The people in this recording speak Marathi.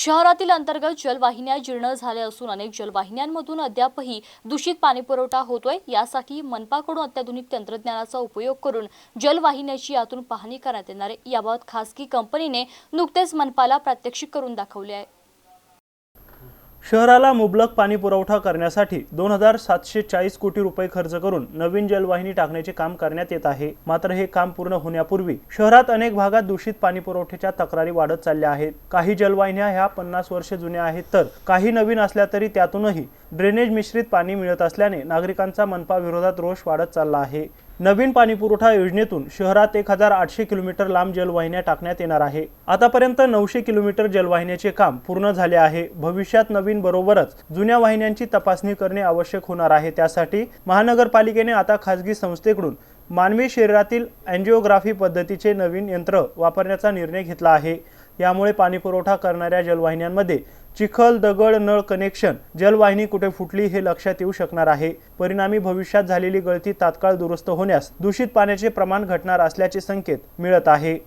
शहरातील अंतर्गत जलवाहिन्या जीर्ण झाल्या असून अनेक जलवाहिन्यांमधून अद्यापही दूषित पाणीपुरवठा होतोय. यासाठी मनपाकडून अत्याधुनिक तंत्रज्ञानाचा उपयोग करून जलवाहिन्याची यातून पाहणी करण्यात येणार आहे. याबाबत खासगी कंपनीने नुकतेच मनपाला प्रात्यक्षिक करून दाखवले आहे. शहराला मुबलक पाणी पुरवठा करण्यासाठी दोन हजार सातशे चाळीस कोटी रुपये खर्च करून नवीन जलवाहिनी टाकण्याचे काम करण्यात येत आहे. मात्र हे काम पूर्ण होण्यापूर्वी शहरात अनेक भागात दूषित पाणी पुरवठ्याच्या तक्रारी वाढत चालल्या आहेत. काही जलवाहिन्या ह्या पन्नास वर्षे जुन्या आहेत तर काही नवीन असल्या तरी त्यातूनही ड्रेनेज मिश्रित पाणी मिळत असल्याने नागरिकांचा मनपा विरोधात रोष वाढत चालला आहे. नवीन पाणी पुरवठा योजनेतून शहरात एक हजार आठशे किलोमीटर लांब जलवाहिन्या टाकण्यात येणार आहे. आतापर्यंत नऊशे किलोमीटर जलवाहिन्याचे काम पूर्ण झाले आहे. भविष्यात नवीन बरोबरच जुन्या वाहिन्यांची तपासणी करणे आवश्यक होणार आहे. त्यासाठी महानगरपालिकेने आता खासगी संस्थेकडून मानवी शरीरातील अँजिओग्राफी पद्धतीचे नवीन यंत्र वापरण्याचा निर्णय घेतला आहे. यामुळे पाणीपुरवठा करणाऱ्या जलवाहिन्यांमध्ये चिखल दगड नळ कनेक्शन जलवाहिनी कुठे फुटली हे लक्षात येऊ शकणार आहे. परिणामी भविष्यात झालेली गळती तात्काळ दुरुस्त होण्यास दूषित पाण्याचे प्रमाण घटणार असल्याचे संकेत मिळत आहे.